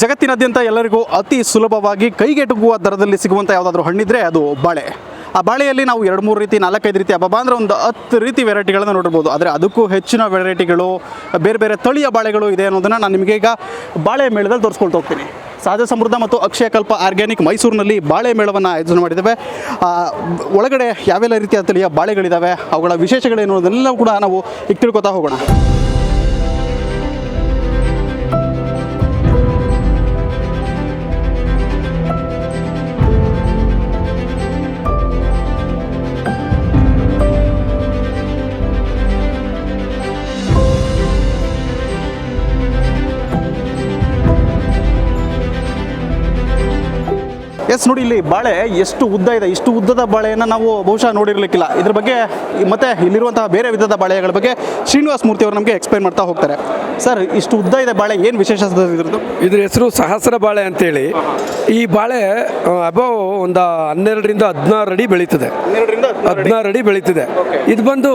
ಜಗತ್ತಿನಾದ್ಯಂತ ಎಲ್ಲರಿಗೂ ಅತಿ ಸುಲಭವಾಗಿ ಕೈಗೆಟುಕುವ ದರದಲ್ಲಿ ಸಿಗುವಂಥ ಯಾವುದಾದ್ರೂ ಹಣ್ಣಿದ್ರೆ ಅದು ಬಾಳೆ. ಆ ಬಾಳೆಯಲ್ಲಿ ನಾವು ಎರಡು ಮೂರು ರೀತಿ, ನಾಲ್ಕೈದು ರೀತಿ ಹಬ್ಬ ಅಂದರೆ ಒಂದು ಹತ್ತು ರೀತಿ ವೆರೈಟಿಗಳನ್ನು ನೋಡಿರ್ಬೋದು. ಆದರೆ ಅದಕ್ಕೂ ಹೆಚ್ಚಿನ ವೆರೈಟಿಗಳು, ಬೇರೆ ಬೇರೆ ತಳಿಯ ಬಾಳೆಗಳು ಇದೆ ಅನ್ನೋದನ್ನು ನಾನು ನಿಮಗೆ ಈಗ ಬಾಳೆ ಮೇಳದಲ್ಲಿ ತೋರಿಸ್ಕೊಳ್ತಾ ಹೋಗ್ತೀನಿ. ಸಹಜ ಸಮೃದ್ಧ ಮತ್ತು ಅಕ್ಷಯಕಲ್ಪ ಆರ್ಗ್ಯಾನಿಕ್ ಮೈಸೂರಿನಲ್ಲಿ ಬಾಳೆ ಮೇಳವನ್ನು ಆಯೋಜನೆ ಮಾಡಿದ್ದೇವೆ. ಒಳಗಡೆ ಯಾವೆಲ್ಲ ರೀತಿಯ ತಳಿಯ ಬಾಳೆಗಳಿದ್ದಾವೆ ಅವುಗಳ ವಿಶೇಷಗಳೇನು ಅನ್ನೋದೆಲ್ಲವೂ ಕೂಡ ನಾವು ಈಗ ತಿಳ್ಕೊತಾ ಹೋಗೋಣ. ಎಸ್ ನೋಡಿ ಇಲ್ಲಿ ಬಾಳೆ ಎಷ್ಟು ಉದ್ದ ಇದೆ, ಇಷ್ಟು ಉದ್ದದ ಬಾಳೆಯನ್ನು ನಾವು ಬಹುಶಃ ನೋಡಿರ್ಲಿಕ್ಕಿಲ್ಲ. ಇದ್ರ ಬಗ್ಗೆ ಮತ್ತೆ ಇಲ್ಲಿರುವಂತಹ ಬೇರೆ ವಿಧದ ಬಾಳೆಗಳ ಬಗ್ಗೆ ಶ್ರೀನಿವಾಸ್ ಮೂರ್ತಿ ಅವರು ನಮಗೆ ಎಕ್ಸ್ಪ್ಲೈನ್ ಮಾಡ್ತಾ ಹೋಗ್ತಾರೆ. ಸರ್ ಇಷ್ಟು ಉದ್ದ ಇದೆ ಬಾಳೆ ಏನು ವಿಶೇಷ ಇದ್ರದ್ದು? ಇದ್ರ ಹೆಸರು ಸಹಸ್ರ ಬಾಳೆ ಅಂತೇಳಿ. ಈ ಬಾಳೆ ಅಬೌವ್ ಒಂದು ಹನ್ನೆರಡರಿಂದ ಹದಿನಾರು ಅಡಿ ಬೆಳೀತದೆ. ಹದಿನಾರು ಅಡಿ. ಬೆಳೀತದೆ. ಇದು ಬಂದು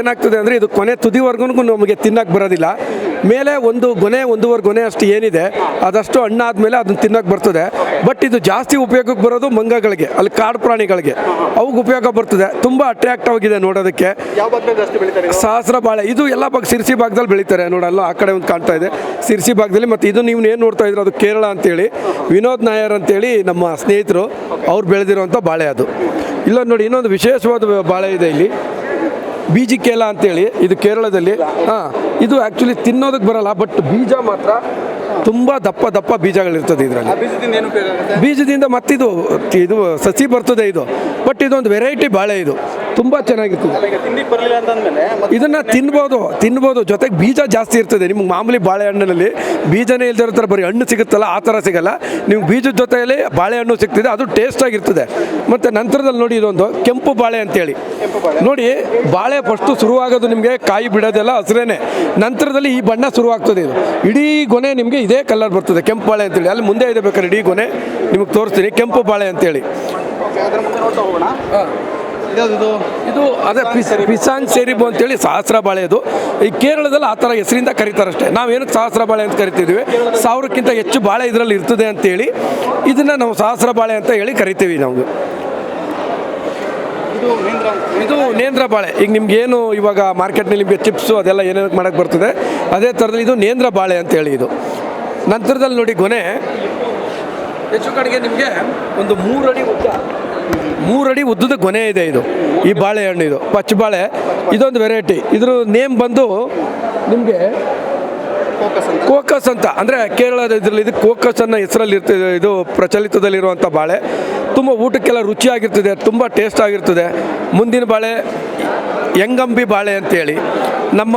ಏನಾಗ್ತದೆ ಅಂದರೆ ಇದು ಕೊನೆ ತುದಿವರೆಗೂ ನಮಗೆ ತಿನ್ನಕ್ಕೆ ಬರೋದಿಲ್ಲ. ಮೇಲೆ ಒಂದು ಗೊನೆ ಒಂದೂವರೆ ಗೊನೆ ಅಷ್ಟು ಏನಿದೆ. ಅದಷ್ಟು ಹಣ್ಣಾದ್ಮೇಲೆ ಅದನ್ನ ತಿನ್ನಕ್ಕೆ ಬರ್ತದೆ. ಬಟ್ ಇದು ಜಾಸ್ತಿ ಉಪಯೋಗಕ್ಕೆ ಬರೋದು ಮಂಗಗಳಿಗೆ ಅಲ್ಲಿ ಕಾಡು ಪ್ರಾಣಿಗಳಿಗೆ. ಅವ್ಗೆ ಉಪಯೋಗ ಬರ್ತದೆ. ತುಂಬ ಅಟ್ರಾಕ್ಟ್ ಆಗಿದೆ ನೋಡೋದಕ್ಕೆ. ಸಹಸ್ರ ಬಾಳೆ. ಇದು ಎಲ್ಲ ಭಾಗ ಸಿರ್ಸಿ ಭಾಗದಲ್ಲಿ ಬೆಳೀತಾರೆ ನೋಡಲ್ಲ. ಆ ಕಡೆ ಒಂದು ಕಾಣ್ತಾ ಇದೆ. ಸಿರ್ಸಿ ಭಾಗದಲ್ಲಿ ಮತ್ತು ಇದು ನೀವು ಏನು ನೋಡ್ತಾ ಇದ್ರೆ? ಅದು ಕೇರಳ ಅಂತೇಳಿ ವಿನೋದ್ ನಾಯರ್ ಅಂತೇಳಿ ನಮ್ಮ ಸ್ನೇಹಿತರು ಅವ್ರು ಬೆಳೆದಿರುವಂಥ ಬಾಳೆ ಅದು. ಇಲ್ಲ ನೋಡಿ ಇನ್ನೊಂದು ವಿಶೇಷವಾದ ಬಾಳೆ ಇದೆ ಇಲ್ಲಿ. ಬೀಜಿಕೇಲ ಅಂತೇಳಿ ಇದು ಕೇರಳದಲ್ಲಿ. ಹಾಂ ಇದು ಆ್ಯಕ್ಚುಲಿ ತಿನ್ನೋದಕ್ಕೆ ಬರಲ್ಲ ಬಟ್ ಬೀಜ ಮಾತ್ರ ತುಂಬ ದಪ್ಪ ದಪ್ಪ ಬೀಜಗಳಿರ್ತದೆ ಇದರಲ್ಲಿ. ಬೀಜದಿಂದ ಏನು ಉಪಯೋಗ ಬೀಜದಿಂದ ಮತ್ತಿದು ಇದು ಸಸಿ ಬರ್ತದೆ ಇದು. ಬಟ್ ಇದೊಂದು ವೆರೈಟಿ ಬಾಳೆ ಇದು. ತುಂಬ ಚೆನ್ನಾಗಿರ್ತದೆ ಇದನ್ನ ತಿನ್ಬೋದು ತಿನ್ಬೋದು. ಜೊತೆಗೆ ಬೀಜ ಜಾಸ್ತಿ ಇರ್ತದೆ. ನಿಮ್ಗೆ ಮಾಮೂಲಿ ಬಾಳೆಹಣ್ಣಿನಲ್ಲಿ ಬೀಜನೇ ಇಲ್ದಿರೋ ಥರ ಬರೀ ಹಣ್ಣು ಸಿಗುತ್ತಲ್ಲ ಆ ಥರ ಸಿಗಲ್ಲ. ನಿಮ್ಗೆ ಬೀಜದ ಜೊತೆಯಲ್ಲಿ ಬಾಳೆಹಣ್ಣು ಸಿಗ್ತದೆ ಅದು ಟೇಸ್ಟ್ ಆಗಿರ್ತದೆ. ಮತ್ತು ನಂತರದಲ್ಲಿ ನೋಡಿ ಇದೊಂದು ಕೆಂಪು ಬಾಳೆ ಅಂತೇಳಿ. ನೋಡಿ ಬಾಳೆ ಫಸ್ಟು ಶುರುವಾಗೋದು ನಿಮಗೆ ಕಾಯಿ ಬಿಡೋದೆಲ್ಲ ಹಸಿರೇನೆ. ನಂತರದಲ್ಲಿ ಈ ಬಣ್ಣ ಶುರುವಾಗ್ತದೆ ಇದು. ಇಡೀ ಗೊನೆ ನಿಮಗೆ ಇದೇ ಕಲರ್ ಬರ್ತದೆ ಕೆಂಪು ಬಾಳೆ ಅಂತೇಳಿ. ಅಲ್ಲಿ ಮುಂದೆ ಇದೆ ಬೇಕಾದ್ರೆ ಇಡೀ ಗೊನೆ. ನಿಮಗೆ ತೋರಿಸ್ತೀನಿ ಕೆಂಪು ಬಾಳೆ ಅಂತೇಳಿ. ಇದು? ಅದೇ ಪಿಸ್ ಪಿಸಾನ್ ಸೇರಿಬು ಅಂತೇಳಿ ಸಹಸ್ರ ಬಾಳೆ ಇದು ಈ ಕೇರಳದಲ್ಲಿ ಆ ಥರ ಹೆಸರಿಂದ ಕರೀತಾರಷ್ಟೇ. ನಾವೇನಕ್ಕೆ ಸಹಸ್ರ ಬಾಳೆ ಅಂತ ಕರಿತಿದ್ವಿ? ಸಾವಿರಕ್ಕಿಂತ ಹೆಚ್ಚು ಬಾಳೆ ಇದರಲ್ಲಿ ಇರ್ತದೆ ಅಂತೇಳಿ ಇದನ್ನು ನಾವು ಸಹಸ್ರ ಬಾಳೆ ಅಂತ ಹೇಳಿ ಕರಿತೀವಿ ನಾವು. ಇದು ನೇಂದ್ರ ಬಾಳೆ. ಈಗ ನಿಮ್ಗೆ ಏನು ಇವಾಗ ಮಾರ್ಕೆಟ್ನಲ್ಲಿ ನಿಮಗೆ ಚಿಪ್ಸು ಅದೆಲ್ಲ ಏನೇನು ಮಾಡೋಕ್ಕೆ ಬರ್ತದೆ? ಅದೇ ಥರದಲ್ಲಿ ಇದು ನೇಂದ್ರ ಬಾಳೆ ಅಂತೇಳಿ ಇದು. ನಂತರದಲ್ಲಿ ನೋಡಿ ಗೊನೆ ಹೆಚ್ಚು ಕಡೆಗೆ ನಿಮಗೆ ಒಂದು ಮೂರಡಿ ಉದ್ದ. ಮೂರಡಿ ಉದ್ದದ ಗೊನೆ ಇದೆ ಇದು. ಈ ಬಾಳೆಹಣ್ಣು ಇದು. ಪಚ್ಚ ಬಾಳೆ. ಇದೊಂದು ವೆರೈಟಿ ಇದ್ರ ನೇಮ್ ಬಂದು ನಿಮಗೆ ಕೋಕಸ್ ಅಂತ. ಅಂದರೆ ಕೇರಳದ ಇದರಲ್ಲಿ ಇದು ಕೋಕಸ್ ಅನ್ನೋ ಹೆಸರಲ್ಲಿ ಇರ್ತದೆ ಇದು ಪ್ರಚಲಿತದಲ್ಲಿರುವಂಥ ಬಾಳೆ. ತುಂಬ ಊಟಕ್ಕೆಲ್ಲ ರುಚಿಯಾಗಿರ್ತದೆ. ತುಂಬ ಟೇಸ್ಟ್ ಆಗಿರ್ತದೆ. ಮುಂದಿನ ಬಾಳೆ ಯಂಗಂಬಿ ಬಾಳೆ ಅಂತೇಳಿ. ನಮ್ಮ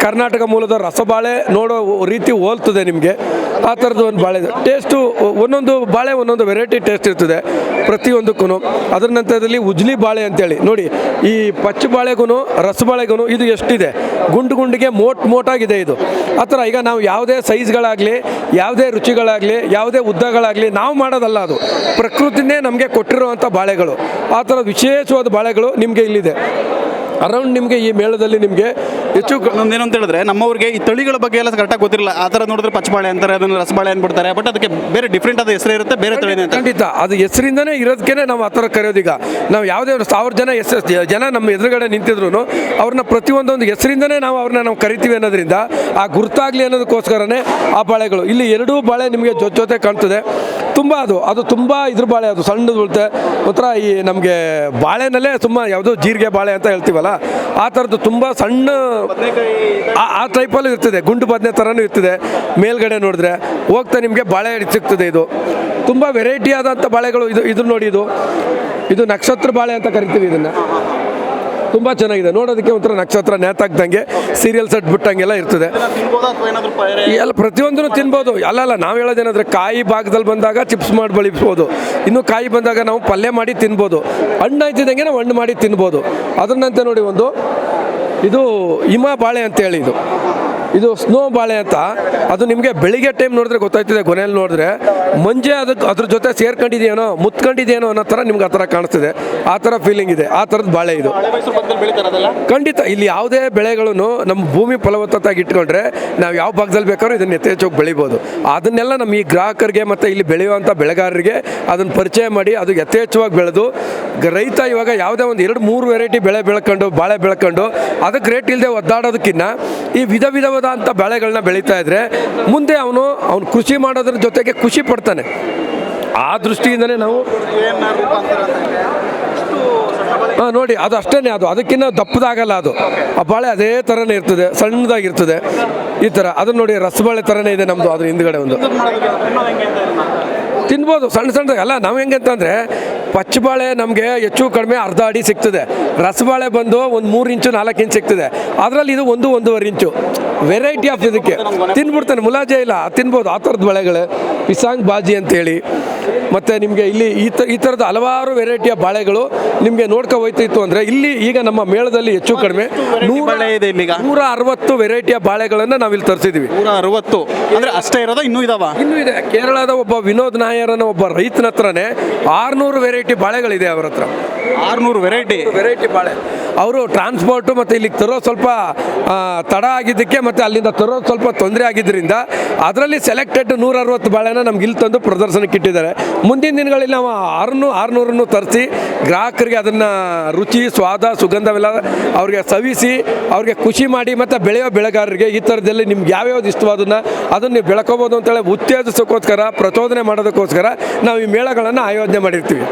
ಕರ್ನಾಟಕ ಮೂಲದ ರಸಬಾಳೆ ನೋಡೋ ರೀತಿ ಹೋಲ್ತದೆ ನಿಮಗೆ. ಆ ಥರದ್ದು ಒಂದು ಬಾಳೆ ಟೇಸ್ಟು ಒಂದೊಂದು ಬಾಳೆ, ಒಂದೊಂದು ವೆರೈಟಿ ಟೇಸ್ಟ್ ಇರ್ತದೆ ಪ್ರತಿಯೊಂದಕ್ಕೂ ಅದರ ನಂತರದಲ್ಲಿ ಉಜ್ಲಿ ಬಾಳೆ ಅಂತೇಳಿ. ನೋಡಿ, ಈ ಪಚ್ಚ ಬಾಳೆಗೂ ರಸಬಾಳೆಗೂ ಇದು ಎಷ್ಟಿದೆ? ಗುಂಡು ಗುಂಡಿಗೆ ಮೋಟ್ ಮೋಟಾಗಿದೆ ಇದು. ಆ ಥರ ಈಗ ನಾವು ಯಾವುದೇ ಸೈಜ್ಗಳಾಗಲಿ ಯಾವುದೇ ರುಚಿಗಳಾಗಲಿ, ಯಾವುದೇ ಉದ್ದಗಳಾಗಲಿ ನಾವು ಮಾಡೋದಲ್ಲ ಅದು. ಪ್ರಕೃತಿನೇ ನಮಗೆ ಕೊಟ್ಟಿರುವಂಥ ಬಾಳೆಗಳು. ಆ ಥರ ವಿಶೇಷವಾದ ಬಾಳೆಗಳು ನಿಮಗೆ ಇಲ್ಲಿದೆ. ಅರೌಂಡ್ ನಿಮಗೆ ಈ ಮೇಳದಲ್ಲಿ ನಿಮಗೆ ಹೆಚ್ಚು ಏನಂತ ಇನ್ನೊಂದು ಏನು ಅಂತ ಹೇಳಿದ್ರೆ ನಮ್ಮವ್ರಿಗೆ ಈ ತಳಿಗಳ ಬಗ್ಗೆ ಎಲ್ಲ ಕರೆಕ್ಟಾಗಿ ಗೊತ್ತಿರಲ್ಲ. ಆ ಥರ ನೋಡಿದ್ರೆ ಪಚ್ಚಬಾಳೆ ಅಂತಾರೆ ಅದನ್ನು ರಸಬಾಳೆ ಅಂದ್ಬಿಡ್ತಾರೆ. ಬಟ್ ಅದಕ್ಕೆ ಬೇರೆ ಡಿಫ್ರೆಂಟ್ ಆದ ಹೆಸರು ಇರುತ್ತೆ ಬೇರೆ ತಳಿ ಖಂಡಿತ ಅದು ಹೆಸರಿಂದನೇ ಇರೋದಕ್ಕೆ ನಾವು ಆ ಥರ ಕರೆಯೋದೀಗ ನಾವು ಯಾವುದೇ ಒಂದು ಸಾವಿರ ಜನ ಹೆಸರು ಜನ ನಮ್ಮ ಎದುರುಗಡೆ ನಿಂತಿದ್ರು ಅವ್ರನ್ನ ಪ್ರತಿಯೊಂದೊಂದು ಹೆಸರಿಂದನೇ ನಾವು ಅವ್ರನ್ನ ನಾವು ಕರಿತೀವಿ ಅನ್ನೋದ್ರಿಂದ ಆ ಗುರುತಾಗಲಿ ಅನ್ನೋದಕ್ಕೋಸ್ಕರನೇ ಆ ಬಾಳೆಗಳು. ಇಲ್ಲಿ ಎರಡೂ ಬಾಳೆ ನಿಮಗೆ ಜೊತೆ ಜೊತೆ ಕಾಣ್ತದೆ. ತುಂಬ ಅದು ಅದು ತುಂಬ ಇದ್ರ ಬಾಳೆ ಅದು, ಸಣ್ಣದು ಬೀಳುತ್ತೆ ಒಂಥರ ಈ ನಮಗೆ ಬಾಳೆನಲ್ಲೇ ತುಂಬ ಯಾವುದೋ ಜೀರಿಗೆ ಬಾಳೆ ಅಂತ ಹೇಳ್ತೀವಲ್ಲ, ಆ ಥರದ್ದು ತುಂಬ ಸಣ್ಣ, ಆ- ಟೈಪಲ್ಲೂ ಇರ್ತದೆ, ಗುಂಡು ಬದನೆ ಥರನೂ ಇರ್ತದೆ. ಮೇಲ್ಗಡೆ ನೋಡಿದ್ರೆ ಹೋಗ್ತಾ ನಿಮಗೆ ಬಾಳೆ ಸಿಗ್ತದೆ ಇದು. ತುಂಬ ವೆರೈಟಿ ಆದಂಥ ಬಾಳೆಗಳು ಇದು ಇದು ನೋಡಿ ಇದು. ಇದು ನಕ್ಷತ್ರ ಬಾಳೆ ಅಂತ ಕರಿತೀವಿ ಇದನ್ನು. ತುಂಬ ಚೆನ್ನಾಗಿದೆ. ನೋಡೋದಕ್ಕೆ ಒಂಥರ ನಕ್ಷತ್ರ ನೇತಾಕ್ದಂಗೆ ಸೀರಿಯಲ್ ಸೆಟ್ ಬಿಟ್ಟಂಗೆಲ್ಲ ಇರ್ತದೆ. ಎಲ್ಲ ಪ್ರತಿಯೊಂದನ್ನು ತಿನ್ಬೋದು. ಅಲ್ಲ ಅಲ್ಲ, ನಾವು ಹೇಳೋದೇನಂದ್ರೆ ಕಾಯಿ ಭಾಗದಲ್ಲಿ ಬಂದಾಗ ಚಿಪ್ಸ್ ಮಾಡಿ ಬಳಸ್ಬೋದು ಇನ್ನು ಕಾಯಿ ಬಂದಾಗ ನಾವು ಪಲ್ಯ ಮಾಡಿ ತಿನ್ಬೋದು. ಹಣ್ಣು ಆಯ್ತಿದ್ದಂಗೆ ನಾವು ಹಣ್ಣು ಮಾಡಿ ತಿನ್ಬೋದು. ಅದನ್ನಂತೆ ನೋಡಿ ಒಂದು, ಇದು ಹಿಮ ಬಾಳೆ ಅಂತೇಳಿ ಇದು. ಇದು ಸ್ನೋ ಬಾಳೆ ಅಂತ. ಅದು ನಿಮಗೆ ಬೆಳಿಗ್ಗೆ ಟೈಮ್ ನೋಡಿದ್ರೆ ಗೊತ್ತಾಯ್ತದೆ ಕೊನೆಯಲ್ಲಿ ನೋಡಿದ್ರೆ. ಮಂಜೆ ಅದಕ್ಕೆ ಅದ್ರ ಜೊತೆ ಸೇರ್ಕೊಂಡಿದೆಯೇನೋ, ಮುತ್ಕೊಂಡಿದೆಯೇನೋ ಅನ್ನೋ ಥರ ನಿಮ್ಗೆ ಆ ಥರ ಕಾಣಿಸ್ತಿದೆ. ಆ ಥರ ಫೀಲಿಂಗ್ ಇದೆ. ಆ ಥರದ ಬಾಳೆ ಇದು. ಖಂಡಿತ, ಇಲ್ಲಿ ಯಾವುದೇ ಬೆಳೆಗಳನ್ನು ನಮ್ಮ ಭೂಮಿ ಫಲವತ್ತತಾಗಿ ಇಟ್ಕೊಂಡ್ರೆ ನಾವು ಯಾವ ಭಾಗದಲ್ಲಿ ಬೇಕಾದ್ರೂ ಇದನ್ನು ಯಥೇಚ್ಛವಾಗಿ ಬೆಳಿಬೋದು. ಅದನ್ನೆಲ್ಲ ನಮ್ಮ ಈ ಗ್ರಾಹಕರಿಗೆ ಮತ್ತು ಇಲ್ಲಿ ಬೆಳೆಯುವಂಥ ಬೆಳೆಗಾರರಿಗೆ ಅದನ್ನು ಪರಿಚಯ ಮಾಡಿ, ಅದು ಯಥೇಚ್ಛವಾಗಿ ಬೆಳೆದು ರೈತ ಇವಾಗ ಯಾವುದೇ ಒಂದು ಎರಡು, ಮೂರು ವೆರೈಟಿ ಬೆಳೆ ಬೆಳ್ಕೊಂಡು, ಬಾಳೆ ಬೆಳ್ಕೊಂಡು ಅದಕ್ಕೆ ರೇಟ್ ಇಲ್ಲದೆ ಒದ್ದಾಡೋದಕ್ಕಿಂತ ಈ ವಿಧ ವಿಧವಾದಂಥ ಬೆಳೆಗಳನ್ನ ಬೆಳೀತಾ ಇದ್ರೆ ಮುಂದೆ ಅವನು ಅವನು ಕೃಷಿ ಮಾಡೋದ್ರ ಜೊತೆಗೆ ಖುಷಿ ಪಡ್ತಾನೆ. ಆ ದೃಷ್ಟಿಯಿಂದನೇ ನಾವು ಹಾಂ, ನೋಡಿ, ಅದು ಅಷ್ಟೇ ಅದು ಅದಕ್ಕಿಂತ ದಪ್ಪದಾಗಲ್ಲ ಅದು. ಆ ಬಾಳೆ ಅದೇ ಥರನೇ ಇರ್ತದೆ, ಸಣ್ಣದಾಗಿರ್ತದೆ. ಈ ಥರ ಅದನ್ನ ನೋಡಿ ರಸಬಾಳೆ ಥರನೇ ಇದೆ ನಮ್ಮದು ಅದ್ರ ಹಿಂದ್ಗಡೆ ಒಂದು. ತಿನ್ಬೋದು, ಸಣ್ಣ ಸಣ್ಣದಾಗ, ಅಲ್ಲ, ನಾವು ಹೆಂಗೆ ಅಂತಂದರೆ ಪಚ್ಚಬಾಳೆ ನಮಗೆ ಹೆಚ್ಚು ಕಡಿಮೆ ಅರ್ಧ ಅಡಿ ಸಿಗ್ತದೆ. ರಸಬಾಳೆ ಬಂದು ಒಂದು ಮೂರು ಇಂಚು, ನಾಲ್ಕು ಇಂಚು ಸಿಗ್ತದೆ. ಅದರಲ್ಲಿ ಇದು ಒಂದು ಒಂದೂವರೆ ಇಂಚು. ವೆರೈಟಿ ಆಫ್ ಇದಕ್ಕೆ. ತಿನ್ಬಿಡ್ತಾನೆ. ಮುಲಾಜೆ ಇಲ್ಲ. ತಿನ್ಬೋದು. ಆ ಥರದ ಬೆಳೆಗಳು. ಪಿಸಾಂಗ್ ಬಾಜಿ ಅಂತೇಳಿ. ಮತ್ತು ನಿಮಗೆ ಇಲ್ಲಿ ಈ ಥರ ಈ ಥರದ ಹಲವಾರು ವೆರೈಟಿಯ ಬಾಳೆಗಳು ನಿಮಗೆ ನೋಡ್ಕೊ ಹೋಯ್ತಿತ್ತು ಅಂದರೆ ಇಲ್ಲಿ ಈಗ ನಮ್ಮ ಮೇಳದಲ್ಲಿ ಹೆಚ್ಚು ಕಡಿಮೆ ನೂರ ಇದೆ ಇಲ್ಲಿಗ. ನೂರ ಅರವತ್ತು ವೆರೈಟಿಯ ಬಾಳೆಗಳನ್ನು ನಾವಿಲ್ಲಿ ತರಿಸಿದ್ದೀವಿ ನೂರ ಅರವತ್ತು. ಅಂದರೆ ಅಷ್ಟೇ ಇರೋದ ಇನ್ನೂ ಇದಾವ? ಇನ್ನೂ ಇದೆ. ಕೇರಳದ ಒಬ್ಬ ವಿನೋದ್ ನಾಯರನ ಒಬ್ಬ ರೈತನ ಹತ್ರನೇ ಆರುನೂರು ವೆರೈಟಿ ಬಾಳೆಗಳಿದೆ ಅವ್ರ ಹತ್ರ. ಆರುನೂರು ವೆರೈಟಿ ವೆರೈಟಿ ಬಾಳೆ. ಅವರು ಟ್ರಾನ್ಸ್ಪೋರ್ಟು ಮತ್ತು ಇಲ್ಲಿಗೆ ತರೋ ಸ್ವಲ್ಪ ತಡ ಆಗಿದ್ದಕ್ಕೆ ಮತ್ತು ಅಲ್ಲಿಂದ ತರೋದು ಸ್ವಲ್ಪ ತೊಂದರೆ ಆಗಿದ್ದರಿಂದ ಅದರಲ್ಲಿ ಸೆಲೆಕ್ಟೆಡ್ ನೂರ ಅರವತ್ತು ಬಾಳೆನ ನಮ್ಗೆ ಇಲ್ಲಿ ತಂದು ಪ್ರದರ್ಶನಕ್ಕೆ ಇಟ್ಟಿದ್ದಾರೆ ಮುಂದಿನ ದಿನಗಳಲ್ಲಿ ನಾವು ಆರುನೂ ಆರುನೂರನ್ನು ತರಿಸಿ ಗ್ರಾಹಕರಿಗೆ ಅದನ್ನು ರುಚಿ, ಸ್ವಾದ, ಸುಗಂಧವೆಲ್ಲ ಅವ್ರಿಗೆ ಸವಿಸಿ, ಅವ್ರಿಗೆ ಖುಷಿ ಮಾಡಿ ಮತ್ತು ಬೆಳೆಯೋ ಬೆಳೆಗಾರರಿಗೆ ಈ ಥರದಲ್ಲಿ ನಿಮ್ಗೆ ಯಾವ್ಯಾವ್ದು ಇಷ್ಟವಾದನ್ನ ಅದನ್ನು ನೀವು ಬೆಳ್ಕೋಬೋದು ಅಂತೇಳಿ ಉತ್ತೇಜಿಸೋಕ್ಕೋಸ್ಕರ ಪ್ರಚೋದನೆ ಮಾಡೋದಕ್ಕೋಸ್ಕರ ನಾವು ಈ ಮೇಳಗಳನ್ನು ಆಯೋಜನೆ ಮಾಡಿರ್ತೀವಿ.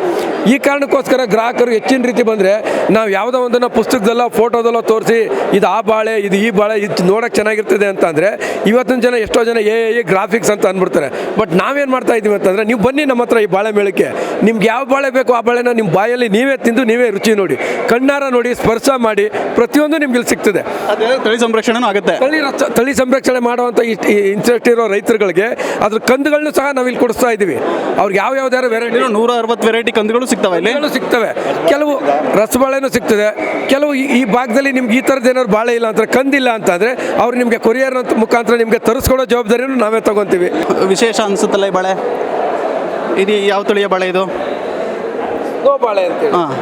ಈ ಕಾರಣಕ್ಕೋಸ್ಕರ ಗ್ರಾಹಕರು ಹೆಚ್ಚಿನ ರೀತಿ ಬಂದರೆ ನಾವು ಯಾವುದೋ ಒಂದನ್ನು ಪುಸ್ತಕದಲ್ಲೋ ಫೋಟೋದಲ್ಲೋ ತೋರಿಸಿ ಇದು ಆ ಬಾಳೆ ಇದು ಈ ಬಾಳೆ ಇದು ನೋಡೋಕೆ ಚೆನ್ನಾಗಿರ್ತದೆ ಅಂತ ಅಂದರೆ ಇವತ್ತಿನ ಜನ ಎಷ್ಟೋ ಜನ ಏ ಏ ಗ್ರಾಫಿಕ್ಸ್ ಅಂತ ಅಂದ್ಬಿಡ್ತಾರೆ. ಬಟ್ ನಾವೇನು ಮಾಡ್ತಾ ಇದ್ದೀವಿ ಅಂತಂದರೆ ನೀವು ಬನ್ನಿ ನಮ್ಮ ಹತ್ರ ಈ ಬಾಳೆ ಮೇಳಕ್ಕೆ. ನಿಮ್ಗೆ ಯಾವ ಬಾಳೆ ಬೇಕು ಆ ಬಾಳೆನ ನಿಮ್ಮ ಬಾಯಲ್ಲಿ ನೀವೇ ತಿಂದು ನೀವೇ ರುಚಿ ನೋಡಿ. ಕಣ್ಣಾರ ನೋಡಿ ಸ್ಪರ್ಶ ಮಾಡಿ ಪ್ರತಿಯೊಂದು ನಿಮ್ಗೆ ಇಲ್ಲಿ ಸಿಗ್ತದೆ. ಅದೇ ತಳಿ ಸಂರಕ್ಷಣೆ ಆಗುತ್ತೆ. ತಳಿ ತಳಿ ಸಂರಕ್ಷಣೆ ಮಾಡುವಂಥ ಇಂಟ್ರೆಸ್ಟ್ ಇರೋ ರೈತರುಗಳಿಗೆ ಅದ್ರ ಕಂದುಗಳನ್ನು ಸಹ ನಾವು ಇಲ್ಲಿ ಕೊಡಿಸ್ತಾ ಇದ್ದೀವಿ. ಅವ್ರಿಗೆ ಯಾವ ಯಾವ್ದಾರು ವೆರೈಟಿ ನೂರ ಅರವತ್ತು ವೆರೈಟಿ ಕಂದುಗಳು ಸಿಗ್ತಾವ ಇಲ್ಲಿ? ಹಣ್ಣುಗಳು ಸಿಗ್ತವೆ. ಕೆಲವು ರಸಬಾಳೆನೂ ಸಿಗ್ತದೆ. ಕೆಲವು ಈ- ಈ ಭಾಗದಲ್ಲಿ ನಿಮ್ಗೆ ಈ ಥರದ್ದು ಏನಾದ್ರು ಬಾಳೆ ಇಲ್ಲ ಅಂತ ಕಂದಿಲ್ಲ ಅಂತಂದರೆ ಅವ್ರು ನಿಮಗೆ ಕೊರಿಯರ್ ಅಂತ ಮುಖಾಂತರ ನಿಮಗೆ ತರಿಸ್ಕೊಡೋ ಜವಾಬ್ದಾರಿಯನ್ನು ನಾವೇ ತಗೊಂತೀವಿ. ವಿಶೇಷ ಅನಿಸುತ್ತಲ್ಲ ಈ ಬಾಳೆ? ಇದು ಯಾವ ತಳಿಯ ಬಾಳೆ ಇದು? ಸ್ನೋ ಬಾಳೆ ಅಂತೇಳಿ. ಹಾಂ.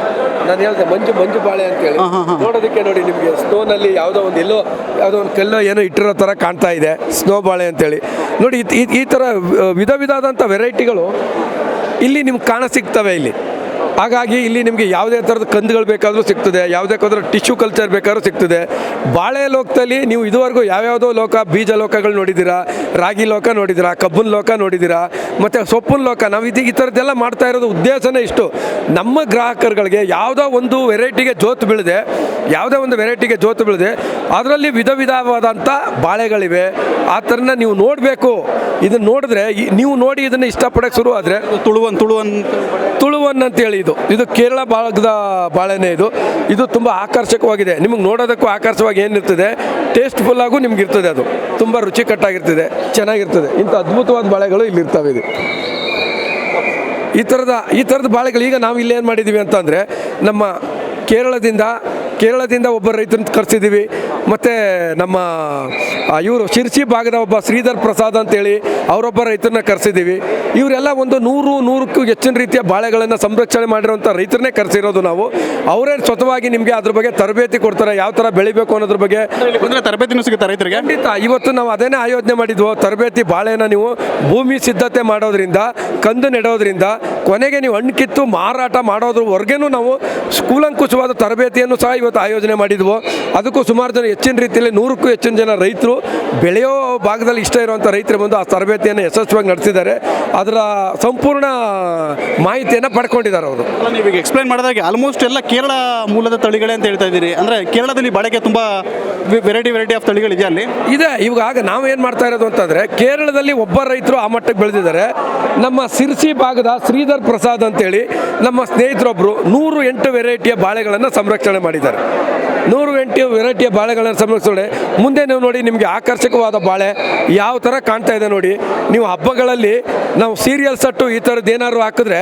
ನಾನು ಹೇಳಿದೆ ಮಂಜು ಮಂಜು ಬಾಳೆ ಅಂತೇಳಿ. ಹಾ, ಹಾ, ಹಾ. ನೋಡೋದಕ್ಕೆ ನೋಡಿ ನಿಮಗೆ ಸ್ನೋನಲ್ಲಿ ಯಾವುದೋ ಒಂದು ಎಲ್ಲೋ ಯಾವುದೋ ಒಂದು ಕಲ್ಲೋ ಏನೋ ಇಟ್ಟಿರೋ ಥರ ಕಾಣ್ತಾ ಇದೆ ಸ್ನೋ ಬಾಳೆ ಅಂತೇಳಿ. ನೋಡಿ ಈ ಥರ ವಿಧ ವಿಧವಾದಂಥ ವೆರೈಟಿಗಳು ಇಲ್ಲಿ ನಿಮ್ಗೆ ಕಾಣ ಸಿಗ್ತವೆ ಇಲ್ಲಿ. ಹಾಗಾಗಿ ಇಲ್ಲಿ ನಿಮಗೆ ಯಾವುದೇ ಥರದ ಕಂದುಗಳು ಬೇಕಾದರೂ ಸಿಗ್ತದೆ ಯಾವುದೇ ಬೇಕಾದ್ರೂ ಟಿಶ್ಯೂ ಕಲ್ಚರ್ ಬೇಕಾದ್ರೂ ಸಿಗ್ತದೆ. ಬಾಳೆ ಲೋಕದಲ್ಲಿ ನೀವು ಇದುವರೆಗೂ ಯಾವ್ಯಾವುದೋ ಲೋಕ ಬೀಜ ಲೋಕಗಳು ನೋಡಿದ್ದೀರಾ ರಾಗಿ ಲೋಕ ನೋಡಿದ್ದೀರಾ ಕಬ್ಬಿನ ಲೋಕ ನೋಡಿದ್ದೀರಾ ಮತ್ತು ಸೊಪ್ಪಿನ ಲೋಕ ನಾವು ಇದೀಗ ಈ ಥರದ್ದೆಲ್ಲ ಮಾಡ್ತಾ ಇರೋದು ಉದ್ದೇಶನೇ ಇಷ್ಟು. ನಮ್ಮ ಗ್ರಾಹಕರುಗಳಿಗೆ ಯಾವುದೋ ಒಂದು ವೆರೈಟಿಗೆ ಜೋತು ಬೀಳದೆ ಯಾವುದೇ ಒಂದು ವೆರೈಟಿಗೆ ಜೋತು ಬೀಳದೆ ಅದರಲ್ಲಿ ವಿಧ ವಿಧವಾದಂಥ ಬಾಳೆಗಳಿವೆ. ಆ ಥರನ ನೀವು ನೋಡಬೇಕು. ಇದನ್ನು ನೋಡಿದ್ರೆ ನೀವು ನೋಡಿ ಇದನ್ನು ಇಷ್ಟಪಡೋಕ್ಕೆ ಶುರು ಆದರೆ ತುಳುವನ್ ತುಳುವನ್ ತುಳುವನ್ ಅಂತೇಳಿ ಇದು. ಇದು ಕೇರಳ ಭಾಗದ ಬಾಳೆನೇ ಇದು. ಇದು ತುಂಬ ಆಕರ್ಷಕವಾಗಿದೆ. ನಿಮಗೆ ನೋಡೋದಕ್ಕೂ ಆಕರ್ಷವಾಗಿ ಏನಿರ್ತದೆ ಟೇಸ್ಟ್ಫುಲ್ ಆಗು ನಿಮ್ಗೆ ಇರ್ತದೆ ಅದು. ತುಂಬ ರುಚಿಕಟ್ಟಾಗಿರ್ತದೆ, ಚೆನ್ನಾಗಿರ್ತದೆ. ಇಂಥ ಅದ್ಭುತವಾದ ಬಾಳೆಗಳು ಇಲ್ಲಿ ಇರ್ತವೆ ಇದು. ಈ ಥರದ ಈ ಥರದ ಬಾಳೆಗಳು ಈಗ ನಾವು ಇಲ್ಲೇನು ಮಾಡಿದ್ದೀವಿ ಅಂತಂದರೆ, ನಮ್ಮ ಕೇರಳದಿಂದ ಕೇರಳದಿಂದ ಒಬ್ಬ ರೈತರನ್ನ ಕರೆಸಿದ್ದೀವಿ ಮತ್ತು ನಮ್ಮ ಇವರು ಶಿರ್ಸಿ ಭಾಗದ ಒಬ್ಬ ಶ್ರೀಧರ್ ಪ್ರಸಾದ್ ಅಂತೇಳಿ ಅವರೊಬ್ಬ ರೈತರನ್ನ ಕರೆಸಿದ್ದೀವಿ. ಇವರೆಲ್ಲ ಒಂದು ನೂರು ನೂರಕ್ಕೂ ಹೆಚ್ಚಿನ ರೀತಿಯ ಬಾಳೆಗಳನ್ನು ಸಂರಕ್ಷಣೆ ಮಾಡಿರುವಂಥ ರೈತರನ್ನೇ ಕರೆಸಿರೋದು ನಾವು. ಅವರೇ ಸ್ವತವಾಗಿ ನಿಮಗೆ ಅದ್ರ ಬಗ್ಗೆ ತರಬೇತಿ ಕೊಡ್ತಾರೆ ಯಾವ ಥರ ಬೆಳಿಬೇಕು ಅನ್ನೋದ್ರ ಬಗ್ಗೆ. ತರಬೇತಿ ತರಬೇತಿನೂ ಸಿಗುತ್ತೆ ರೈತರಿಗೆ? ಖಂಡಿತ ಇವತ್ತು ನಾವು ಅದೇನೇ ಆಯೋಜನೆ ಮಾಡಿದ್ವು ತರಬೇತಿ ಬಾಳೆನ ನೀವು ಭೂಮಿ ಸಿದ್ಧತೆ ಮಾಡೋದ್ರಿಂದ ಕಂದು ನೆಡೋದ್ರಿಂದ ಕೊನೆಗೆ ನೀವು ಹಣ್ಣು ಕಿತ್ತು ಮಾರಾಟ ಮಾಡೋದ್ರವರೆಗೂ ನಾವು ಕೂಲಂಕುಷವಾದ ತರಬೇತಿಯನ್ನು ಸಹ ಇವತ್ತು ಆಯೋಜನೆ ಮಾಡಿದ್ವು ಅದಕ್ಕೂ ಸುಮಾರು ಜನ ಹೆಚ್ಚಿನ ರೀತಿಯಲ್ಲಿ ನೂರಕ್ಕೂ ಹೆಚ್ಚಿನ ಜನ ರೈತರು ಬೆಳೆಯೋ ಭಾಗದಲ್ಲಿ ಇಷ್ಟ ಇರುವಂಥ ರೈತರು ಬಂದು ಆ ತರಬೇತಿಯನ್ನು ಯಶಸ್ವಿಯಾಗಿ ನಡೆಸಿದ್ದಾರೆ. ಅದರ ಸಂಪೂರ್ಣ ಮಾಹಿತಿಯನ್ನು ಪಡ್ಕೊಂಡಿದ್ದಾರೆ ಅವರು. ನೀವೀಗ ಎಕ್ಸ್ಪ್ಲೈನ್ ಮಾಡಿದಾಗೆ ಆಲ್ಮೋಸ್ಟ್ ಎಲ್ಲ ಕೇರಳ ಮೂಲದ ತಳಿಗಳೇ ಅಂತ ಹೇಳ್ತಾ ಇದ್ದೀರಿ. ಅಂದರೆ ಕೇರಳದಲ್ಲಿ ಬಾಳೆಗೆ ತುಂಬ ವೆರೈಟಿ ವೆರೈಟಿ ಆಫ್ ತಳಿಗಳಿದೆ ಅಲ್ಲಿ? ಇದೆ ಇವಾಗ ನಾವು ಏನು ಮಾಡ್ತಾ ಇರೋದು ಅಂತಂದರೆ ಕೇರಳದಲ್ಲಿ ಒಬ್ಬ ರೈತರು ಆ ಮಟ್ಟಕ್ಕೆ ಬೆಳೆದಿದ್ದಾರೆ. ನಮ್ಮ ಸಿರ್ಸಿ ಭಾಗದ ಶ್ರೀಧರ್ ಪ್ರಸಾದ್ ಅಂತೇಳಿ ನಮ್ಮ ಸ್ನೇಹಿತರೊಬ್ಬರು ನೂರು ಎಂಟು ವೆರೈಟಿಯ ಬಾಳೆಗಳನ್ನು ಸಂರಕ್ಷಣೆ ಮಾಡಿದ್ದಾರೆ. ನೂರು ವೆರೈಟಿ ವೆರೈಟಿಯ ಬಾಳೆಗಳನ್ನು ಸಂರಕ್ಷಣೆ ಮುಂದೆ ನೀವು ನೋಡಿ ನಿಮಗೆ ಆಕರ್ಷಕವಾದ ಬಾಳೆ ಯಾವ ಥರ ಕಾಣ್ತಾ ಇದೆ ನೋಡಿ. ನೀವು ಹಬ್ಬಗಳಲ್ಲಿ ನಾವು ಸೀರಿಯಲ್ ಸಟ್ಟು ಈ ಥರದ್ದು ಏನಾದ್ರು ಹಾಕಿದ್ರೆ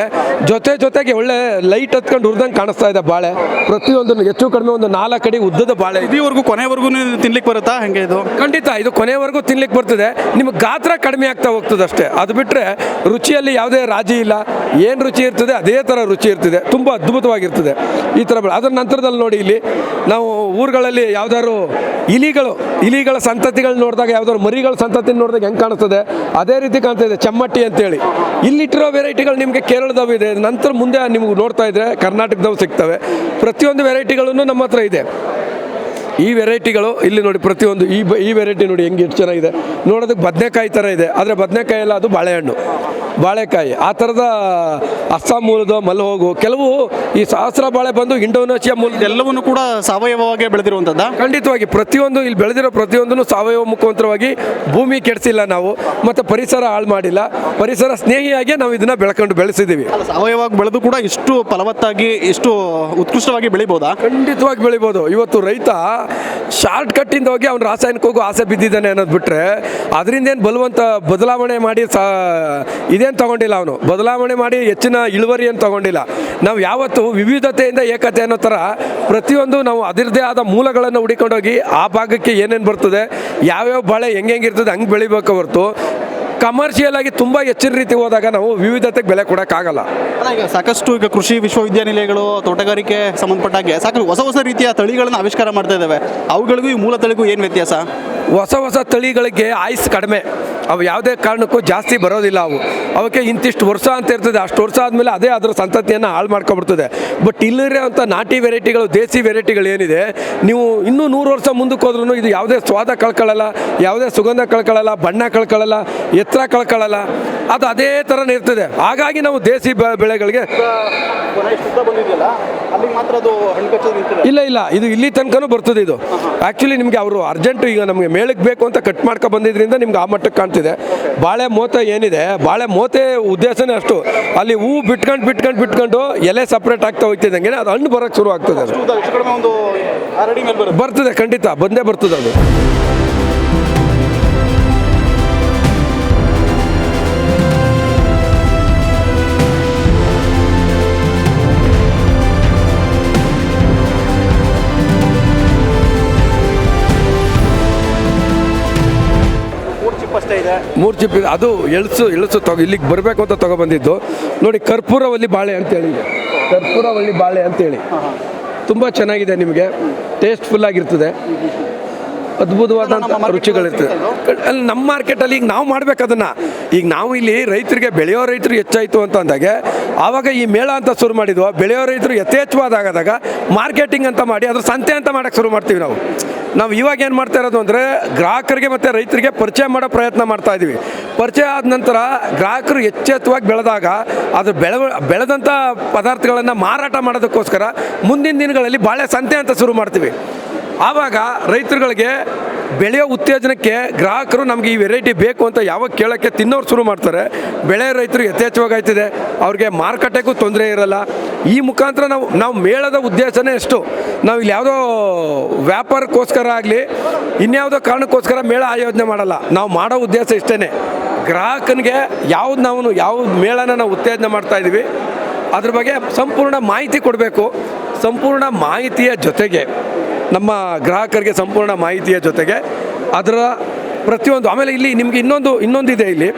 ಜೊತೆ ಜೊತೆಗೆ ಒಳ್ಳೆ ಲೈಟ್ ಹತ್ಕೊಂಡು ಹುರಿದಂಗೆ ಕಾಣಿಸ್ತಾ ಇದೆ ಬಾಳೆ. ಪ್ರತಿಯೊಂದು ಹೆಚ್ಚು ಕಡಿಮೆ ಒಂದು ನಾಲ್ಕು ಅಡಿ ಉದ್ದದ ಬಾಳೆ ಇದೀವರೆಗೂ ಕೊನೆವರೆಗೂ ತಿನ್ಲಿಕ್ಕೆ ಬರುತ್ತಾ? ಹೆಂಗೆ ಇದು? ಖಂಡಿತ ಇದು ಕೊನೆವರೆಗೂ ತಿನ್ಲಿಕ್ಕೆ ಬರ್ತದೆ. ನಿಮ್ಗೆ ಗಾತ್ರ ಕಡಿಮೆ ಆಗ್ತಾ ಹೋಗ್ತದೆ ಅಷ್ಟೇ. ಅದು ಬಿಟ್ಟರೆ ರುಚಿಯಲ್ಲಿ ಯಾವುದೇ ರಾಜಿ ಇಲ್ಲ. ಏನು ರುಚಿ ಇರ್ತದೆ ಅದೇ ಥರ ರುಚಿ ಇರ್ತದೆ. ತುಂಬ ಅದ್ಭುತವಾಗಿರ್ತದೆ ಈ ಥರ ಬೆಳೆ. ಅದರ ನಂತರದಲ್ಲಿ ನೋಡಿ ಇಲ್ಲಿ ನಾವು ಊರುಗಳಲ್ಲಿ ಯಾವ್ದಾದ್ರು ಇಲಿಗಳು, ಇಲಿಗಳ ಸಂತತಿಗಳು ನೋಡಿದಾಗ ಯಾವ್ದಾದ್ರು ಮರಿಗಳ ಸಂತತಿ ನೋಡಿದಾಗ ಹೆಂಗೆ ಕಾಣಿಸ್ತದೆ? ಅದೇ ರೀತಿ ಕಾಣ್ತಾ ಇದೆ, ಚಮ್ಮಟ್ಟಿ ಅಂತೇಳಿ. ಇಲ್ಲಿಟ್ಟಿರೋ ವೆರೈಟಿಗಳು ನಿಮಗೆ ಕೇರಳದವು ಇದೆ. ನಂತರ ಮುಂದೆ ನಿಮ್ಗೆ ನೋಡ್ತಾ ಇದ್ರೆ ಕರ್ನಾಟಕದವು ಸಿಗ್ತವೆ. ಪ್ರತಿಯೊಂದು ವೆರೈಟಿಗಳನ್ನು ನಮ್ಮ ಹತ್ರ ಇದೆ. ಈ ವೆರೈಟಿಗಳು, ಇಲ್ಲಿ ನೋಡಿ ಪ್ರತಿಯೊಂದು, ಈ ಈ ವೆರೈಟಿ ನೋಡಿ ಹೆಂಗೆ ಎಷ್ಟು ಚೆನ್ನಾಗಿದೆ. ನೋಡೋದಕ್ಕೆ ಬದನೆಕಾಯಿ ಥರ ಇದೆ. ಆದರೆ ಬದನೆಕಾಯಿ ಎಲ್ಲ ಅದು ಬಾಳೆಹಣ್ಣು. ಬಾಳೆಕಾಯಿ. ಆ ಥರದ ಅಸ್ಸಾಂ ಮೂಲದ ಮಲ್ಹೋಗು ಕೆಲವು ಈ ಸಹಸ್ರ ಬಾಳೆ ಬಂದು ಇಂಡೋನೇಷಿಯಾ ಮೂಲದ ಎಲ್ಲವನ್ನು ಕೂಡ ಸಾವಯವವಾಗಿ ಬೆಳೆದಿರುವಂಥದ್ದು? ಖಂಡಿತವಾಗಿ ಪ್ರತಿಯೊಂದು ಇಲ್ಲಿ ಬೆಳೆದಿರೋ ಪ್ರತಿಯೊಂದನ್ನು ಸಾವಯವ ಮುಖಾಂತರವಾಗಿ ಭೂಮಿ ಕೆಡಿಸಿಲ್ಲ ನಾವು. ಮತ್ತು ಪರಿಸರ ಹಾಳು ಮಾಡಿಲ್ಲ. ಪರಿಸರ ಸ್ನೇಹಿಯಾಗಿ ನಾವು ಇದನ್ನು ಬೆಳ್ಕೊಂಡು ಬೆಳೆಸಿದ್ದೀವಿ ಸಾವಯವವಾಗಿ ಸಾವಯವಾಗಿ ಬೆಳೆದು ಕೂಡ ಇಷ್ಟು ಫಲವತ್ತಾಗಿ ಇಷ್ಟು ಉತ್ಕೃಷ್ಟವಾಗಿ ಬೆಳಿಬೋದಾ? ಖಂಡಿತವಾಗಿ ಬೆಳಿಬೋದು. ಇವತ್ತು ರೈತ ಶಾರ್ಟ್ ಕಟ್ಟಿಂದ ಹೋಗಿ ಅವ್ನು ರಾಸಾಯನಿಕ ಹೋಗು ಆಸೆ ಬಿದ್ದಿದ್ದಾನೆ ಅನ್ನೋದು ಬಿಟ್ಟರೆ ಅದರಿಂದ ಏನು ಬಲವಂತ ಬದಲಾವಣೆ ಮಾಡಿ ಸಾ ಇದೇನು ತಗೊಂಡಿಲ್ಲ ಅವನು? ಬದಲಾವಣೆ ಮಾಡಿ ಹೆಚ್ಚಿನ ಇಳುವರಿಯನ್ನು ತಗೊಂಡಿಲ್ಲ. ನಾವು ಯಾವತ್ತು ವಿವಿಧತೆಯಿಂದ ಏಕತೆ ಅನ್ನೋ ಥರ ಪ್ರತಿಯೊಂದು ನಾವು ಅದರದೇ ಆದ ಮೂಲಗಳನ್ನು ಹುಡಿಕೊಂಡೋಗಿ ಆ ಭಾಗಕ್ಕೆ ಏನೇನು ಬರ್ತದೆ, ಯಾವ್ಯಾವ ಬಾಳೆ ಹೆಂಗೆ ಹೆಂಗಿರ್ತದೆ ಹಂಗೆ ಬೆಳಿಬೇಕು ಹೊರತು ಕಮರ್ಷಿಯಲ್ ಆಗಿ ತುಂಬ ಹೆಚ್ಚಿನ ರೀತಿ ಹೋದಾಗ ನಾವು ವಿವಿಧತೆಗೆ ಬೆಲೆ ಕೊಡೋಕ್ಕಾಗಲ್ಲ ಈಗ ಸಾಕಷ್ಟು ಈಗ ಕೃಷಿ ವಿಶ್ವವಿದ್ಯಾನಿಲಯಗಳು, ತೋಟಗಾರಿಕೆ ಸಂಬಂಧಪಟ್ಟಾಗೆ ಸಾಕಷ್ಟು ಹೊಸ ಹೊಸ ರೀತಿಯ ತಳಿಗಳನ್ನು ಆವಿಷ್ಕಾರ ಮಾಡ್ತಾ ಇದ್ದಾವೆ ಅವುಗಳಿಗೂ ಈ ಮೂಲ ತಳಿಗೂ ಏನು ವ್ಯತ್ಯಾಸ? ಹೊಸ ಹೊಸ ತಳಿಗಳಿಗೆ ಆಯ್ಸ್ ಕಡಿಮೆ. ಅವು ಯಾವುದೇ ಕಾರಣಕ್ಕೂ ಜಾಸ್ತಿ ಬರೋದಿಲ್ಲ ಅವು. ಅವಕ್ಕೆ ಇಂತಿಷ್ಟು ವರ್ಷ ಅಂತ ಇರ್ತದೆ. ಅಷ್ಟು ವರ್ಷ ಆದಮೇಲೆ ಅದೇ ಅದರ ಸಂತತಿಯನ್ನು ಹಾಳು ಮಾಡ್ಕೊಬಿಡ್ತದೆ ಬಟ್ ಇಲ್ಲಿರೋಂಥ ನಾಟಿ ವೆರೈಟಿಗಳು, ದೇಸಿ ವೆರೈಟಿಗಳು ಏನಿದೆ, ನೀವು ಇನ್ನೂ ನೂರು ವರ್ಷ ಮುಂದಕ್ಕೆ ಹೋದ್ರೂ ಇದು ಯಾವುದೇ ಸ್ವಾದ ಕಳ್ಕೊಳ್ಳಲ್ಲ ಯಾವುದೇ ಸುಗಂಧ ಕಳ್ಕೊಳ್ಳಲ್ಲ ಬಣ್ಣ ಕಳ್ಕೊಳ್ಳಲ್ಲ ಎತ್ತರ ಕಳ್ಕೊಳ್ಳಲ್ಲ ಅದು ಅದೇ ಥರನೇ ಇರ್ತದೆ. ಹಾಗಾಗಿ ನಾವು ದೇಸಿ ಬೆಳೆಗಳಿಗೆ ಇಲ್ಲ ಇಲ್ಲ ಇದು ಇಲ್ಲಿ ತನಕನೂ ಬರ್ತದೆ ಇದು. ಆ್ಯಕ್ಚುಲಿ ನಿಮಗೆ ಅವರು ಅರ್ಜೆಂಟ್ ಈಗ ನಮಗೆ ಮೇಳಕ್ಕೆ ಬೇಕು ಅಂತ ಕಟ್ ಮಾಡ್ಕೊ ಬಂದಿದ್ರಿಂದ ನಿಮ್ಗೆ ಆ ಮಟ್ಟಕ್ಕೆ ಕಾಣ್ತಿದೆ. ಬಾಳೆ ಮೋತ ಏನಿದೆ ಬಾಳೆ ಮೋತೆ ಉದ್ದೇಶನೇ ಅಷ್ಟು. ಅಲ್ಲಿ ಹೂ ಬಿಟ್ಕೊಂಡು ಬಿಟ್ಕೊಂಡು ಬಿಟ್ಕೊಂಡು ಎಲೆ ಸಪ್ರೇಟ್ ಆಗ್ತಾ ಹೋಗ್ತಿದ್ದಂಗೆ ಅದು ಹಣ್ಣು ಬರೋಕ್ಕೆ ಶುರು ಆಗ್ತದೆ ಬರ್ತದೆ ಖಂಡಿತ ಬಂದೇ ಬರ್ತದೆ ಅದು. ಮೂರು ಜಿ ಬಿ ಅದು ಎಳ್ಸು ಎಳ್ಸು ತಗೋ ಇಲ್ಲಿಗೆ ಬರಬೇಕು ಅಂತ ತಗೊಬಂದಿದ್ದು. ನೋಡಿ ಕರ್ಪೂರವಲ್ಲಿ ಬಾಳೆ ಅಂತೇಳಿ. ಕರ್ಪೂರವಲ್ಲಿ ಬಾಳೆ ಅಂತೇಳಿ. ತುಂಬ ಚೆನ್ನಾಗಿದೆ ನಿಮಗೆ. ಟೇಸ್ಟ್ಫುಲ್ ಆಗಿರ್ತದೆ. ಅದ್ಭುತವಾದಂಥ ರುಚಿಗಳಿರ್ತದೆ ಅಲ್ಲಿ ನಮ್ಮ ಮಾರ್ಕೆಟಲ್ಲಿ ಈಗ ನಾವು ಮಾಡ್ಬೇಕು ಅದನ್ನು. ಈಗ ನಾವು ಇಲ್ಲಿ ರೈತರಿಗೆ ಬೆಳೆಯೋ ರೈತರು ಹೆಚ್ಚಾಯಿತು ಅಂತ ಅಂದಾಗ ಆವಾಗ ಈ ಮೇಳ ಅಂತ ಶುರು ಮಾಡಿದ್ವು ಬೆಳೆಯೋ ರೈತರು ಯಥೇಚ್ಛವಾದಾಗದಾಗ ಮಾರ್ಕೆಟಿಂಗ್ ಅಂತ ಮಾಡಿ ಅದ್ರ ಸಂತೆ ಅಂತ ಮಾಡಕ್ಕೆ ಶುರು ಮಾಡ್ತೀವಿ ನಾವು. ನಾವು ಇವಾಗ ಏನು ಮಾಡ್ತಾ ಇರೋದು ಅಂದರೆ ಗ್ರಾಹಕರಿಗೆ ಮತ್ತು ರೈತರಿಗೆ ಪರಿಚಯ ಮಾಡೋ ಪ್ರಯತ್ನ ಮಾಡ್ತಾ ಇದ್ದೀವಿ ಪರಿಚಯ ಆದ ನಂತರ ಗ್ರಾಹಕರು ಎಚ್ಚೆತ್ತವಾಗಿ ಬೆಳೆದಾಗ ಅದು ಬೆಳೆ ಬೆಳೆದಂಥ ಪದಾರ್ಥಗಳನ್ನು ಮಾರಾಟ ಮಾಡೋದಕ್ಕೋಸ್ಕರ ಮುಂದಿನ ದಿನಗಳಲ್ಲಿ ಬಾಳೆ ಸಂತೆ ಅಂತ ಶುರು ಮಾಡ್ತೀವಿ. ಆವಾಗ ರೈತರುಗಳಿಗೆ ಬೆಳೆಯ ಉತ್ತೇಜನಕ್ಕೆ ಗ್ರಾಹಕರು ನಮಗೆ ಈ ವೆರೈಟಿ ಬೇಕು ಅಂತ ಯಾವಾಗ ಕೇಳೋಕ್ಕೆ ತಿನ್ನೋರು ಶುರು ಮಾಡ್ತಾರೆ. ಬೆಳೆ ರೈತರು ಯಥೇಚ್ಛವಾಗಿ ಆಯ್ತಿದೆ. ಅವ್ರಿಗೆ ಮಾರುಕಟ್ಟೆಗೂ ತೊಂದರೆ ಇರಲ್ಲ. ಈ ಮುಖಾಂತರ ನಾವು ನಾವು ಮೇಳದ ಉದ್ದೇಶನೇ ಎಷ್ಟು ನಾವು ಇಲ್ಲಿ ಯಾವುದೋ ವ್ಯಾಪಾರಕ್ಕೋಸ್ಕರ ಆಗಲಿ, ಇನ್ಯಾವುದೋ ಕಾರಣಕ್ಕೋಸ್ಕರ ಮೇಳ ಆಯೋಜನೆ ಮಾಡಲ್ಲ. ನಾವು ಮಾಡೋ ಉದ್ದೇಶ ಇಷ್ಟೇ ಗ್ರಾಹಕನಿಗೆ ಯಾವ್ದು ನಾವು ಯಾವ ಮೇಳನ ನಾವು ಉತ್ತೇಜನ ಮಾಡ್ತಾ ಇದ್ದೀವಿ, ಅದ್ರ ಬಗ್ಗೆ ಸಂಪೂರ್ಣ ಮಾಹಿತಿ ಕೊಡಬೇಕು. ಸಂಪೂರ್ಣ ಮಾಹಿತಿಯ ಜೊತೆಗೆ ನಮ್ಮ ಗ್ರಾಹಕರಿಗೆ ಸಂಪೂರ್ಣ ಮಾಹಿತಿಯ ಜೊತೆಗೆ ಅದರ ಪ್ರತಿಯೊಂದು, ಆಮೇಲೆ ಇಲ್ಲಿ ನಿಮಗೆ ಇನ್ನೊಂದು, ಇನ್ನೊಂದಿದೆ ಇಲ್ಲಿ.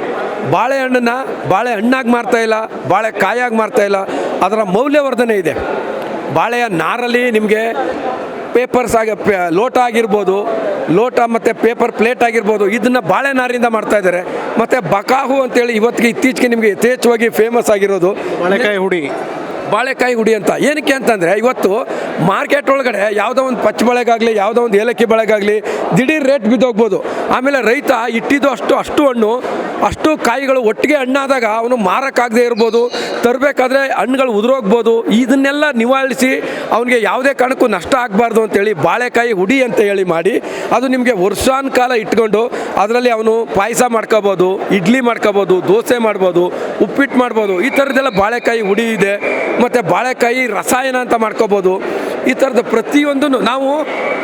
ಬಾಳೆಹಣ್ಣನ್ನು ಬಾಳೆಹಣ್ಣಾಗಿ ಮಾರ್ತಾ ಇಲ್ಲ, ಬಾಳೆ ಕಾಯಾಗಿ ಮಾರ್ತಾ ಇಲ್ಲ, ಅದರ ಮೌಲ್ಯವರ್ಧನೆ ಇದೆ. ಬಾಳೆಯ ನಾರಲ್ಲಿ ನಿಮಗೆ ಪೇಪರ್ಸ್ ಆಗಿ ಲೋಟ ಆಗಿರ್ಬೋದು, ಲೋಟ ಮತ್ತು ಪೇಪರ್ ಪ್ಲೇಟ್ ಆಗಿರ್ಬೋದು, ಇದನ್ನು ಬಾಳೆ ನಾರಿಂದ ಮಾಡ್ತಾ ಇದ್ದಾರೆ. ಮತ್ತು ಬಕಾಹು ಅಂತೇಳಿ ಇವತ್ತಿಗೆ ಇತ್ತೀಚೆಗೆ ನಿಮಗೆ ಯಥೇಚ್ಛವಾಗಿ ಫೇಮಸ್ ಆಗಿರೋದು. ಬಾಳೆಕಾಯಿ ಹುಡಿ. ಬಾಳೆಕಾಯಿ ಹುಡಿ ಅಂತ. ಏನಕ್ಕೆ ಅಂತಂದರೆ ಇವತ್ತು ಮಾರ್ಕೆಟ್ ಒಳಗಡೆ ಯಾವುದೋ ಒಂದು ಪಚ್ಚ ಬಳೆಗಾಗಲಿ, ಯಾವುದೋ ಒಂದು ಏಲಕ್ಕಿ ಬಳೆಗಾಗಲಿ, ದಿಢೀರ್ ರೇಟ್ ಬಿದ್ದೋಗ್ಬೋದು. ಆಮೇಲೆ ರೈತ ಇಟ್ಟಿದ್ದು ಅಷ್ಟು ಅಷ್ಟು ಹಣ್ಣು ಅಷ್ಟು ಕಾಯಿಗಳು ಒಟ್ಟಿಗೆ ಹಣ್ಣಾದಾಗ ಅವನು ಮಾರಕ್ಕಾಗದೇ ಇರ್ಬೋದು, ತರಬೇಕಾದ್ರೆ ಹಣ್ಣುಗಳು ಉದುರೋಗ್ಬೋದು, ಇದನ್ನೆಲ್ಲ ನಿವಾರಿಸಿ ಅವನಿಗೆ ಯಾವುದೇ ಕಾರಣಕ್ಕೂ ನಷ್ಟ ಆಗಬಾರ್ದು ಅಂತೇಳಿ ಬಾಳೆಕಾಯಿ ಹುಡಿ ಅಂತ ಹೇಳಿ ಮಾಡಿ, ಅದು ನಿಮಗೆ ವರ್ಷಾನ್ ಕಾಲ ಇಟ್ಕೊಂಡು ಅದರಲ್ಲಿ ಅವನು ಪಾಯಸ ಮಾಡ್ಕೋಬೋದು, ಇಡ್ಲಿ ಮಾಡ್ಕೋಬೋದು, ದೋಸೆ ಮಾಡ್ಬೋದು, ಉಪ್ಪಿಟ್ಟು ಮಾಡ್ಬೋದು, ಈ ಥರದ್ದೆಲ್ಲ ಬಾಳೆಕಾಯಿ ಹುಡಿ ಇದೆ, ಮತ್ತು ಬಾಳೆಕಾಯಿ ರಸಾಯನ ಅಂತ ಮಾಡ್ಕೋಬೋದು. ಈ ಥರದ ಪ್ರತಿಯೊಂದನ್ನು ನಾವು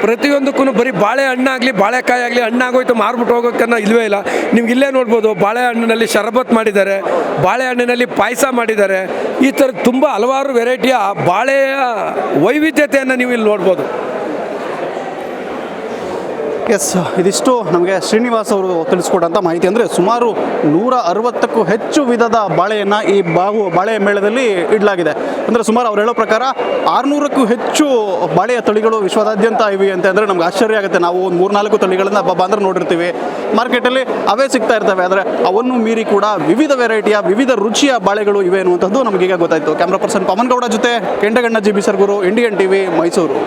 ಪ್ರತಿಯೊಂದಕ್ಕೂ ಬರೀ ಬಾಳೆಹಣ್ಣಾಗಲಿ ಬಾಳೆಕಾಯಿ ಆಗಲಿ ಹಣ್ಣಾಗೋಯ್ತು ಮಾರ್ಬಿಟ್ಟು ಹೋಗೋಕ್ಕನ್ನ ಇಲ್ವೇ ಇಲ್ಲ. ನಿಮ್ಗೆ ಇಲ್ಲೇ ನೋಡ್ಬೋದು ಬಾಳೆಹಣ್ಣಿನಲ್ಲಿ ಶರಬತ್ ಮಾಡಿದ್ದಾರೆ ಬಾಳೆಹಣ್ಣಿನಲ್ಲಿ ಪಾಯಸ ಮಾಡಿದ್ದಾರೆ. ಈ ಥರದ ತುಂಬ ಹಲವಾರು ವೆರೈಟಿಯ ಬಾಳೆಯ ವೈವಿಧ್ಯತೆಯನ್ನು ನೀವು ಇಲ್ಲಿ ನೋಡ್ಬೋದು. ಎಸ್ ಇದಿಷ್ಟು ನಮಗೆ ಶ್ರೀನಿವಾಸ್ ಅವರು ತಿಳಿಸ್ಕೊಟ್ಟಂಥ ಮಾಹಿತಿ. ಅಂದರೆ ಸುಮಾರು ನೂರ ಅರವತ್ತಕ್ಕೂ ಹೆಚ್ಚು ವಿಧದ ಬಾಳೆಯನ್ನು ಈ ಬಾವು, ಬಾಳೆ ಮೇಳದಲ್ಲಿ ಇಡಲಾಗಿದೆ. ಅಂದರೆ ಸುಮಾರು ಅವ್ರು ಹೇಳೋ ಪ್ರಕಾರ ಆರುನೂರಕ್ಕೂ ಹೆಚ್ಚು ಬಾಳೆಯ ತಳಿಗಳು ವಿಶ್ವದಾದ್ಯಂತ ಇವೆ ಅಂತ ಅಂದರೆ ನಮ್ಗೆ ಆಶ್ಚರ್ಯ ಆಗುತ್ತೆ. ನಾವು ಒಂದು ಮೂರ್ನಾಲ್ಕು ತಳಿಗಳನ್ನು ಹಬ್ಬ ಅಂದ್ರೆ ನೋಡಿರ್ತೀವಿ. ಮಾರ್ಕೆಟಲ್ಲಿ ಅವೇ ಸಿಗ್ತಾ ಇರ್ತವೆ. ಆದರೆ ಅವನ್ನು ಮೀರಿ ಕೂಡ ವಿವಿಧ ವೆರೈಟಿಯ ವಿವಿಧ ರುಚಿಯ ಬಾಳೆಗಳು ಇವೆ ಅನ್ನುವಂಥದ್ದು ನಮಗೀಗ ಗೊತ್ತಾಯಿತು. ಕ್ಯಾಮ್ರಾ ಪರ್ಸನ್ ಪವನ್ ಗೌಡ ಜೊತೆ Kendaganna G B Sargur Indian TV Mysuru